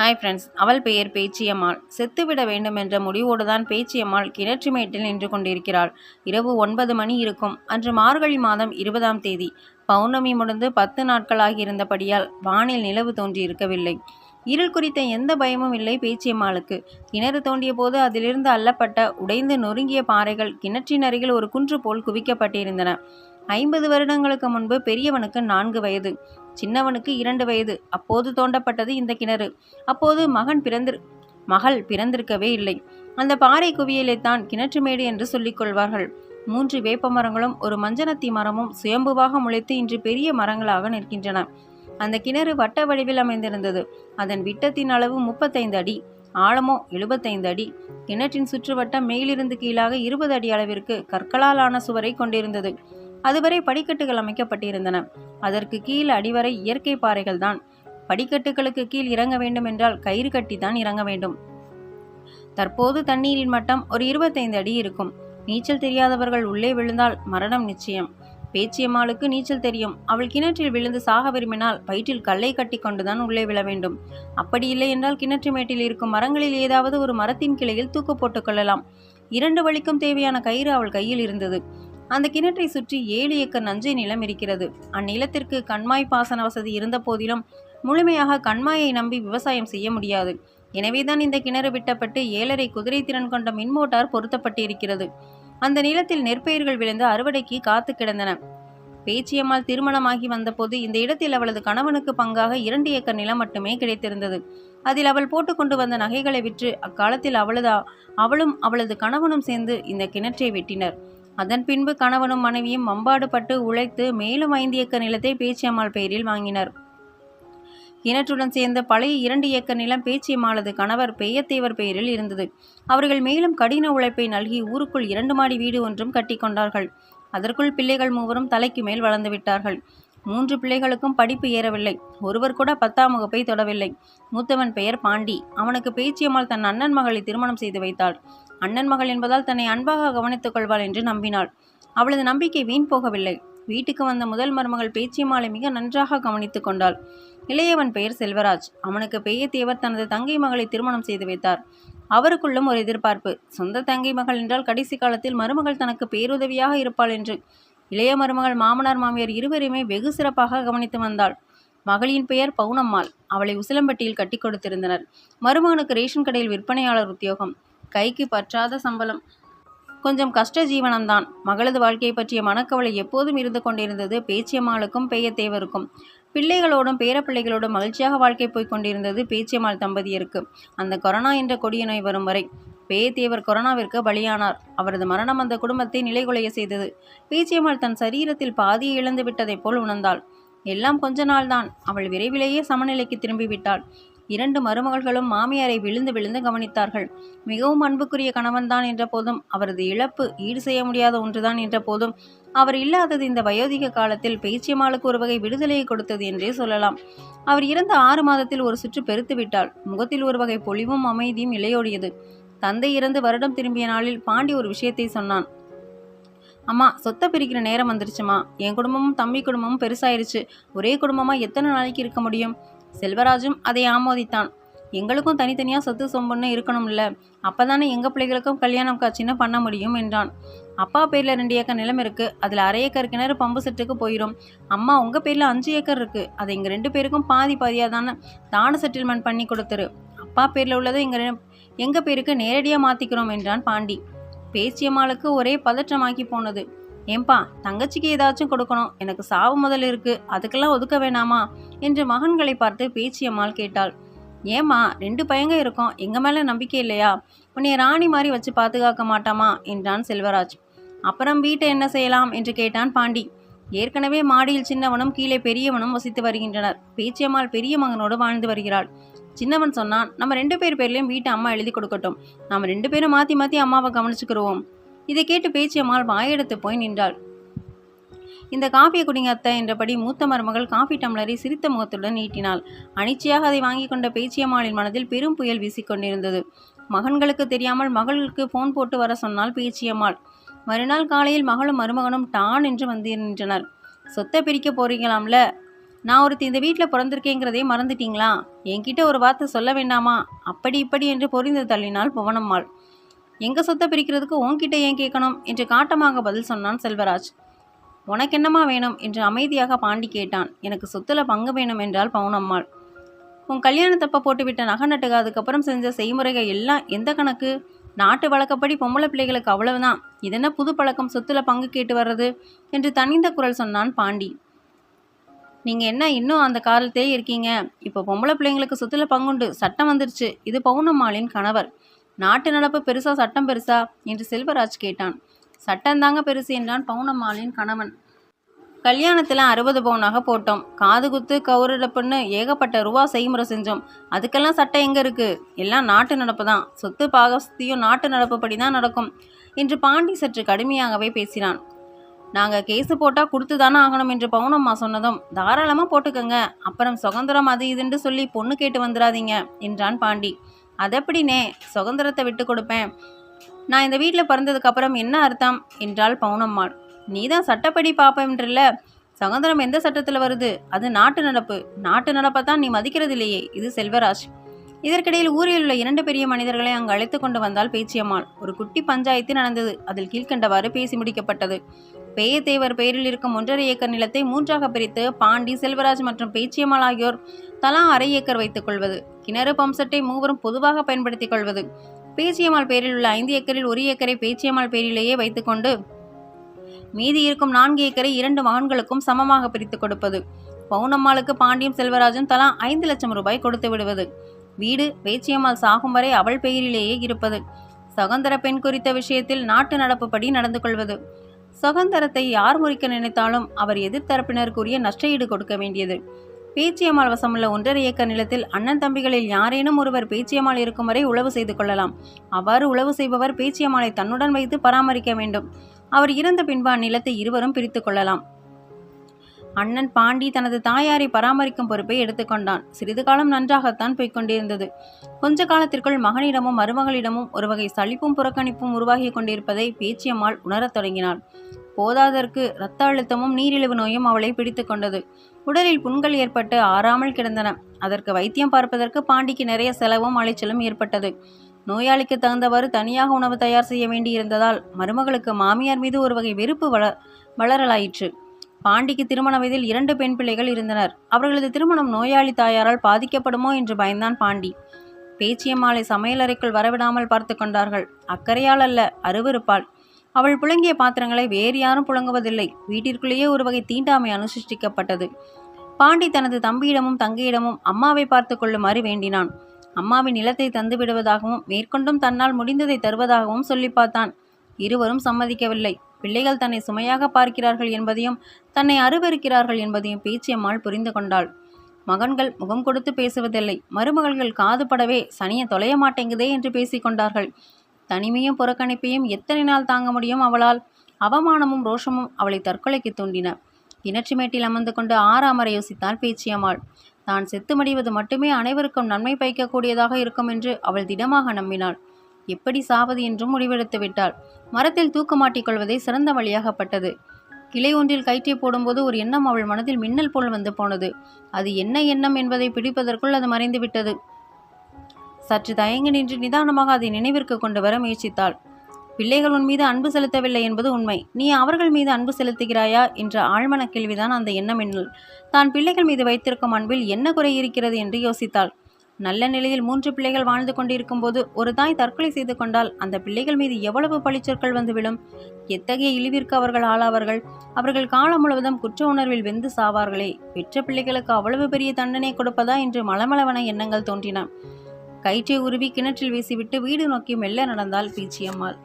Hi friends அவள் பெயர் பேச்சியம்மாள். செத்துவிட வேண்டும் என்ற முடிவோடு தான் பேச்சியம்மாள் கிணற்று மேட்டில் நின்று கொண்டிருக்கிறாள். இரவு ஒன்பது மணி இருக்கும். அன்று மார்கழி மாதம் இருபதாம் தேதி. பௌர்ணமி முடிந்து பத்து நாட்களாகி இருந்தபடியால் வானில் நிலவு தோன்றியிருக்கவில்லை. இருள் குறித்த எந்த பயமும் இல்லை பேச்சியம்மாளுக்கு. கிணறு தோண்டிய போது அதிலிருந்து அள்ளப்பட்ட உடைந்து நொறுங்கிய பாறைகள் கிணற்றின் அருகில் ஒரு குன்று போல் குவிக்கப்பட்டிருந்தன. ஐம்பது வருடங்களுக்கு முன்பு பெரியவனுக்கு நான்கு வயது சின்னவனுக்கு இரண்டு வயது. அப்போது தோண்டப்பட்டது இந்த கிணறு. அப்போது மகன் பிறந்திரு மகள் பிறந்திருக்கவே இல்லை. அந்த பாறை குவியலைத்தான் கிணற்றுமேடு என்று சொல்லிக் கொள்வார்கள். மூன்று வேப்ப மரங்களும் ஒரு மஞ்சனத்தி மரமும் சுயம்புவாக முளைத்து இன்று பெரிய மரங்களாக நிற்கின்றன. அந்த கிணறு வட்ட வடிவில் அமைந்திருந்தது. அதன் விட்டத்தின் அளவு முப்பத்தைந்து அடி ஆழமோ எழுபத்தைந்து அடி. கிணற்றின் சுற்றுவட்டம் மேலிருந்து கீழாக இருபது அடி அளவிற்கு கற்களால் ஆன சுவரை கொண்டிருந்தது. அதுவரை படிக்கட்டுகள் அமைக்கப்பட்டிருந்தன. அதற்கு கீழ் அடிவரை இயற்கை பாறைகள் தான். படிக்கட்டுகளுக்கு கீழ் இறங்க வேண்டும் என்றால் கயிறு கட்டித்தான் இறங்க வேண்டும். தற்போது தண்ணீரின் மட்டம் ஒரு இருபத்தைந்து அடி இருக்கும். நீச்சல் தெரியாதவர்கள் உள்ளே விழுந்தால் மரணம் நிச்சயம். பேச்சியம்மாளுக்கு நீச்சல் தெரியும். அவள் கிணற்றில் விழுந்து சாக விரும்பினால் வயிற்றில் கல்லை கட்டி கொண்டுதான் உள்ளே விழ வேண்டும். அப்படி இல்லை என்றால் கிணற்று மேட்டில் இருக்கும் மரங்களில் ஏதாவது ஒரு மரத்தின் கிளையில் தூக்கு போட்டுக் கொள்ளலாம். இரண்டு வழிக்கும் தேவையான கயிறு அவள் கையில் இருந்தது. அந்த கிணற்றை சுற்றி ஏழு ஏக்கர் நஞ்சை நிலம் இருக்கிறது. அந்நிலத்திற்கு கண்மாய் பாசன வசதி இருந்த போதிலும் முழுமையாக கண்மாயை நம்பி விவசாயம் செய்ய முடியாது. எனவேதான் இந்த கிணறு விட்டப்பட்டு ஏழரை குதிரை திறன் கொண்ட மின்மோட்டார் பொருத்தப்பட்டு இருக்கிறது அந்த நிலத்தில் நெற்பயிர்கள் விளைந்து அறுவடைக்கு காத்து கிடந்தன. பேச்சியம்மாள் திருமணமாகி வந்தபோது இந்த இடத்தில் அவளது கணவனுக்கு பங்காக இரண்டு ஏக்கர் நிலம் மட்டுமே கிடைத்திருந்தது. அதில் அவள் போட்டுக்கொண்டு வந்த நகைகளை விற்று அக்காலத்தில் அவளது அவளும் அவளது கணவனும் சேர்ந்து இந்த கிணற்றை வெட்டினர். அதன் பின்பு கணவனும் மனைவியும் மம்பாடுபட்டு உழைத்து மேலும் ஐந்து ஏக்கர் நிலத்தை பேச்சியம்மாள் பெயரில் வாங்கினர். கிணற்றுடன் சேர்ந்த பழைய இரண்டு ஏக்கர் நிலம் பேச்சியம்மாளது கணவர் பெய்யத்தேவர் பெயரில் இருந்தது. அவர்கள் மேலும் கடின உழைப்பை நல்கி ஊருக்குள் இரண்டு மாடி வீடு ஒன்றும் கட்டிக்கொண்டார்கள் அதற்குள் பிள்ளைகள் மூவரும் தலைக்கு மேல் வளர்ந்துவிட்டார்கள் மூன்று பிள்ளைகளுக்கும் படிப்பு ஏறவில்லை. ஒருவர் கூட பத்தாம் வகுப்பை தொடவில்லை. மூத்தவன் பெயர் பாண்டி. அவனுக்கு பேச்சியம்மாள் தன் அண்ணன் மகளை திருமணம் செய்து வைத்தாள். அண்ணன் மகள் என்பதால் தன்னை அன்பாக கவனித்துக் கொள்வாள் என்று நம்பினாள். அவளது நம்பிக்கை வீண் போகவில்லை. வீட்டுக்கு வந்த முதல் மருமகள் பேச்சியம்மாளை மிக நன்றாக கவனித்துக் கொண்டாள். இளையவன் பெயர் செல்வராஜ். அவனுக்கு பெய்யத்தேவர் தனது தங்கை மகளை திருமணம் செய்து வைத்தார். அவருக்குள்ளும் ஒரு எதிர்பார்ப்பு. சொந்த தங்கை மகள் என்றால் கடைசி காலத்தில் மருமகள் தனக்கு பேருதவியாக இருப்பாள் என்று. இளைய மருமகள் மாமனார் மாமியார் இருவருமே வெகு சிறப்பாக கவனித்து வந்தாள். மகளின் பெயர் பவுனம்மாள். அவளை உசிலம்பட்டியில் கட்டி கொடுத்திருந்தனர். மருமகனுக்கு ரேஷன் கடையில் விற்பனையாளர் உத்தியோகம். கைக்கு பற்றாத சம்பளம். கொஞ்சம் கஷ்ட ஜீவனம்தான் மகளது வாழ்க்கையை பற்றிய மனக்கவலை எப்போதும் இருந்து கொண்டிருந்தது. பேச்சியம்மாளுக்கும் பெய்யத்தேவருக்கும் பிள்ளைகளோடும் பேரப்பிள்ளைகளோடும் மகிழ்ச்சியாக வாழ்க்கை போய்க் கொண்டிருந்தது பேச்சியம்மாள் தம்பதியருக்கு. அந்த கொரோனா என்ற கொடிய நோய் வரும் வரை பேயத்தேவர் கொரோனாவிற்கு பலியானார். அவரது மரணம் அந்த குடும்பத்தை நிலைகுலைய செய்தது. பேச்சியம்மாள் தன் சரீரத்தில் பாதியை இழந்து விட்டதைப் போல் உணர்ந்தாள். எல்லாம் கொஞ்ச நாள்தான். அவள் விரைவிலேயே சமநிலைக்கு திரும்பிவிட்டாள். இரண்டு மருமகள்களும் மாமியாரை விழுந்து விழுந்து கவனித்தார்கள். மிகவும் அன்புக்குரிய கணவன்தான் என்ற போதும் அவரது இழப்பு ஈடு செய்ய முடியாத ஒன்றுதான் என்ற போதும் அவர் இல்லாதது இந்த வயோதிக காலத்தில் பேச்சியம்மாளுக்கு ஒரு வகை விடுதலையை கொடுத்தது என்றே சொல்லலாம். அவர் இறந்த ஆறு மாதத்தில் ஒரு சுற்று பெருத்து விட்டாள். முகத்தில் ஒரு வகை பொலிவும் அமைதியும் இலையோடியது தந்தை இறந்து வருடம் திரும்பிய நாளில் பாண்டி ஒரு விஷயத்தை சொன்னான். அம்மா சொத்தை பிரிக்கிற நேரம் வந்துருச்சுமா? என் குடும்பமும் தம்பி குடும்பமும் பெருசாயிருச்சு. ஒரே குடும்பமா எத்தனை நாளைக்கு இருக்க முடியும்? செல்வராஜும் அதை ஆமோதித்தான். எங்களுக்கும் தனித்தனியாக சொத்து சொம்புன்னு இருக்கணும்ல. அப்போ தானே எங்கள் பிள்ளைகளுக்கும் கல்யாணம் காட்சின்னு பண்ண முடியும் என்றான். அப்பா பேரில் ரெண்டு ஏக்கர் நிலம் இருக்குது அதில் அரை ஏக்கர் கிணறு பம்பு செட்டுக்கு போயிடும் அம்மா உங்கள் பேரில் அஞ்சு ஏக்கர் இருக்குது அதை எங்கள் ரெண்டு பேருக்கும் பாதி பாதியாக தானே தான செட்டில்மெண்ட் பண்ணி கொடுத்துரு. அப்பா பேரில் உள்ளதை எங்கள் எங்கள் பேருக்கு நேரடியாக மாற்றிக்கிறோம் என்றான் பாண்டி. பேச்சியம்மாளுக்கு ஒரே பதற்றமாக்கி போனது. ஏன்பா தங்கச்சிக்கு ஏதாச்சும் கொடுக்கணும். எனக்கு சாவு முதல் இருக்கு. அதுக்கெல்லாம் ஒதுக்க வேணாமா? என்று மகன்களை பார்த்து பேச்சியம்மாள் கேட்டாள். ஏம்மா ரெண்டு பையங்க இருக்கோம். எங்க மேல நம்பிக்கை இல்லையா? உன்னை ராணி மாதிரி வச்சு பாதுகாக்க மாட்டாமா? என்றான் செல்வராஜ். அப்புறம் வீட்டை என்ன செய்யலாம்? என்று கேட்டான் பாண்டி. ஏற்கனவே மாடியில் சின்னவனும் கீழே பெரியவனும் வசித்து வருகின்றனர். பேச்சியம்மாள் பெரிய மகனோடு வாழ்ந்து வருகிறாள். சின்னவன் சொன்னான் நம்ம ரெண்டு பேர் பேர்லையும் வீட்டை அம்மா எழுதி கொடுக்கட்டும். நம்ம ரெண்டு பேரும் மாற்றி மாற்றி அம்மாவை கவனிச்சுக்கிறோம் இதை கேட்டு பேச்சியம்மாள் வாயெடுத்து போய் நின்றாள். இந்த காஃபியை குடிங்க அத்தை என்றபடி மூத்த மருமகள் காஃபி டம்ளரை சிரித்த முகத்துடன் நீட்டினாள். அனிச்சையாக அதை வாங்கி கொண்ட பேச்சியம்மாளின் மனதில் பெரும் புயல் வீசிக்கொண்டிருந்தது. மகன்களுக்கு தெரியாமல் மகளுக்கு ஃபோன் போட்டு வர சொன்னால் பேச்சியம்மாள். மறுநாள் காலையில் மகளும் மருமகனும் டான் என்று வந்து நின்றனர். சொத்தை பிரிக்க போறீங்களாம்ல? நான் ஒருத்தி இந்த வீட்டில் பிறந்திருக்கேங்கிறதே மறந்துட்டீங்களா? என்கிட்ட ஒரு வார்த்தை சொல்ல வேண்டாமா? அப்படி இப்படி என்று பொறிந்து தள்ளினாள் புவனம்மாள். எங்கள் சொத்தை பிரிக்கிறதுக்கு உன்கிட்ட ஏன் கேட்கணும்? என்று காட்டமாக பதில் சொன்னான் செல்வராஜ். உனக்கு என்னமா வேணும்? என்று அமைதியாக பாண்டி கேட்டான். எனக்கு சொத்துல பங்கு வேணும் என்றால் பவுனம்மாள். உன் கல்யாணத்தப்ப போட்டுவிட்ட நகை நட்டுக அதுக்கப்புறம் செஞ்ச செய்முறைகள் எல்லாம் எந்த கணக்கு? நாட்டு வழக்கப்படி பொம்பளை பிள்ளைகளுக்கு அவ்வளவுதான். இதென்ன புது பழக்கம்? சொத்துல பங்கு கேட்டு வர்றது? என்று தனிந்த குரல் சொன்னான் பாண்டி. நீங்கள் என்ன இன்னும் அந்த காலத்தே இருக்கீங்க? இப்போ பொம்பளை பிள்ளைங்களுக்கு சொத்துல பங்குண்டு. சட்டம் வந்துருச்சு. இது பவுனம்மாளின் கணவர். நாட்டு நடப்பு பெருசா சட்டம் பெருசா? என்று செல்வராஜ் கேட்டான். சட்டம்தாங்க பெருசு என்றான் பவுனம்மாளின் கணவன். கல்யாணத்தில் அறுபது பவுனாக போட்டோம். காது குத்து கௌரடப்புன்னு ஏகப்பட்ட ரூபா செய்முறை செஞ்சோம். அதுக்கெல்லாம் சட்டம் எங்கே இருக்குது எல்லாம் நாட்டு நடப்பு தான் சொத்து பாகஸ்தியும் நாட்டு நடப்புப்படி தான் நடக்கும் என்று பாண்டி சற்று கடுமையாகவே பேசினான். நாங்கள் கேஸு போட்டால் கொடுத்து தானே ஆகணும் என்று பவுனம்மா சொன்னதும் தாராளமாக போட்டுக்கோங்க. அப்புறம் சுதந்திரம் அது இதுன்னு சொல்லி பொண்ணு கேட்டு வந்துடாதீங்க என்றான் பாண்டி. அதெப்படினே சுதந்திரத்தை விட்டு கொடுப்பேன். நான் இந்த வீட்டில் பிறந்ததுக்கு அப்புறம் என்ன அர்த்தம்? என்றாள் பவுனம்மாள். நீ தான் சட்டப்படி பார்ப்பேன்றல்ல சுதந்திரம் எந்த சட்டத்தில் வருது? அது நாட்டு நடப்பு. நாட்டு நடப்பை தான் நீ மதிக்கிறது இல்லையே. இது செல்வராஜ். இதற்கிடையில் ஊரில் உள்ள இரண்டு பெரிய மனிதர்களை அங்கு அழைத்து கொண்டு வந்தால் பேச்சியம்மாள். ஒரு குட்டி பஞ்சாயத்து நடந்தது. அதில் கீழ்க்கண்டவாறு பேசி முடிக்கப்பட்டது. பேயத்தேவர் பெயரில் இருக்கும் ஒன்றரை ஏக்கர் நிலத்தை மூன்றாக பிரித்து பாண்டி செல்வராஜ் மற்றும் பேச்சியம்மாள் ஆகியோர் தலா அரை ஏக்கர் வைத்துக் கொள்வது. கிணறு பம்செட்டை மூவரும் பொதுவாக பயன்படுத்திக் கொள்வது. பேச்சியம்மாள் பெயரில் உள்ள ஐந்து ஏக்கரில் ஒரு ஏக்கரை பேச்சியம்மாள் பேரிலேயே வைத்துக்கொண்டு மீதி இருக்கும் நான்கு ஏக்கரை இரண்டு மகன்களுக்கும் சமமாக பிரித்து கொடுப்பது. பவுனம்மாளுக்கு பாண்டியம் செல்வராஜும் தலா ஐந்து லட்சம் ரூபாய் கொடுத்து விடுவது. வீடு பேச்சியம்மாள் சாகும் வரை அவள் பெயரிலேயே இருப்பது. சுதந்திர பெண் குறித்த விஷயத்தில் நாட்டு நடப்புப்படி நடந்து கொள்வது. சுதந்திரத்தை யார் முறிக்க நினைத்தாலும் அவர் எதிர்த்தரப்பினருக்குரிய நஷ்டஈடு கொடுக்க வேண்டியது. பேச்சியம்மாள் வசமுள்ள ஒன்றரை ஏக்கர் நிலத்தில் அண்ணன் தம்பிகளில் யாரேனும் ஒருவர் பேச்சியம்மாள் இருக்கும் வரை உழவு செய்து கொள்ளலாம். அவ்வாறு உழவு செய்பவர் பேச்சியம்மாளை தன்னுடன் வைத்து பராமரிக்க வேண்டும். அவர் இறந்த பின்பு அந்நிலத்தை இருவரும் பிரித்து கொள்ளலாம். அண்ணன் பாண்டி தனது தாயாரை பராமரிக்கும் பொறுப்பை எடுத்துக்கொண்டான் சிறிது காலம் நன்றாகத்தான் போய்க் கொண்டிருந்தது கொஞ்ச காலத்திற்குள் மகனிடமும் மருமகளிடமும் ஒரு வகை புறக்கணிப்பும் உருவாகி கொண்டிருப்பதை பேச்சியம்மாள் உணரத் தொடங்கினாள். போதாதற்கு இரத்த அழுத்தமும் நீரிழிவு நோயும் அவளை பிடித்து கொண்டது. உடலில் புண்கள் ஏற்பட்டு ஆறாமல் கிடந்தன. அதற்கு வைத்தியம் பார்ப்பதற்கு பாண்டிக்கு நிறைய செலவும் அலைச்சலும் ஏற்பட்டது. நோயாளிக்கு தகுந்தவாறு தனியாக உணவு தயார் செய்ய வேண்டியிருந்ததால் மருமகளுக்கு மாமியார் மீது ஒரு வகை வெறுப்பு வள வளரலாயிற்று. பாண்டிக்கு திருமண வயதில் இரண்டு பெண் பிள்ளைகள் இருந்தனர். அவர்களது திருமணம் நோயாளி தாயாரால் பாதிக்கப்படுமோ என்று பயந்தான் பாண்டி. பேச்சியம்மாளை சமையலறைக்குள் வரவிடாமல் பார்த்து கொண்டார்கள். அக்கறையால் அல்ல அருவருப்பாள் அவள் புழங்கிய பாத்திரங்களை வேறு யாரும் புழங்குவதில்லை. வீட்டிற்குள்ளேயே ஒரு வகை தீண்டாமை அனுசிஷ்டிக்கப்பட்டது பாண்டி தனது தம்பியிடமும் தங்கையிடமும் அம்மாவை பார்த்து கொள்ளுமாறு வேண்டினான். அம்மாவின் நிலத்தை தந்து விடுவதாகவும் மேற்கொண்டும் தன்னால் முடிந்ததை தருவதாகவும் சொல்லி பார்த்தான். இருவரும் சம்மதிக்கவில்லை. பிள்ளைகள் தன்னை சுமையாக பார்க்கிறார்கள் என்பதையும் தன்னை அருவருக்கிறார்கள் என்பதையும் பேச்சியம்மாள் புரிந்து கொண்டாள். மகன்கள் முகம் கொடுத்து பேசுவதில்லை. மருமகள்கள் காதுபடவே சனியை தொலைய மாட்டேங்குதே என்று பேசிக்கொண்டார்கள் தனிமையும் புறக்கணிப்பையும் எத்தனை நாள் தாங்க முடியும் அவளால்? அவமானமும் ரோஷமும் அவளை தற்கொலைக்கு தூண்டின. கிணற்றுமேட்டில் அமர்ந்து கொண்டு ஆறாமரை யோசித்தாள் பேச்சியம்மாள் தான் செத்து மடிவது மட்டுமே அனைவருக்கும் நன்மை பயக்கக்கூடியதாக இருக்கும் என்று அவள் திடமாக நம்பினாள். எப்படி சாவது என்றும் முடிவெடுத்து விட்டாள். மரத்தில் தூக்க மாட்டிக்கொள்வதே சிறந்த வழியாகப்பட்டது. கிளை ஒன்றில் கயிற்றை போடும்போது ஒரு எண்ணம் அவள் மனதில் மின்னல் போல் வந்து போனது. அது என்ன எண்ணம் என்பதை பிடிப்பதற்குள் அது மறைந்து விட்டது. சற்று தயங்கி நின்று நிதானமாக அதை நினைவிற்கு கொண்டு வர முயற்சித்தாள். பிள்ளைகள் உன் மீது அன்பு செலுத்தவில்லை என்பது உண்மை. நீ அவர்கள் மீது அன்பு செலுத்துகிறாயா? என்ற ஆழ்மன கேள்விதான் அந்த எண்ணம் எண்ணல் தான் பிள்ளைகள் மீது வைத்திருக்கும் அன்பில் என்ன குறை இருக்கிறது? என்று யோசித்தாள். நல்ல நிலையில் மூன்று பிள்ளைகள் வாழ்ந்து கொண்டிருக்கும் போது ஒரு தாய் தற்கொலை செய்து கொண்டால் அந்த பிள்ளைகள் மீது எவ்வளவு பழிச்சொற்கள் வந்து விழும்? எத்தகைய இழிவிற்கு அவர்கள் ஆளாவார்கள்? அவர்கள் காலம் முழுவதும் குற்ற உணர்வில் வெந்து சாவார்களே. பெற்ற பிள்ளைகளுக்கு அவ்வளவு பெரிய தண்டனை கொடுப்பதா என்று மலமளவன எண்ணங்கள் தோன்றின. கயிற்றை உருவி கிணற்றில் வீசிவிட்டு வீடு நோக்கி மெல்ல நடந்தால் பீச்சியம்மாள்.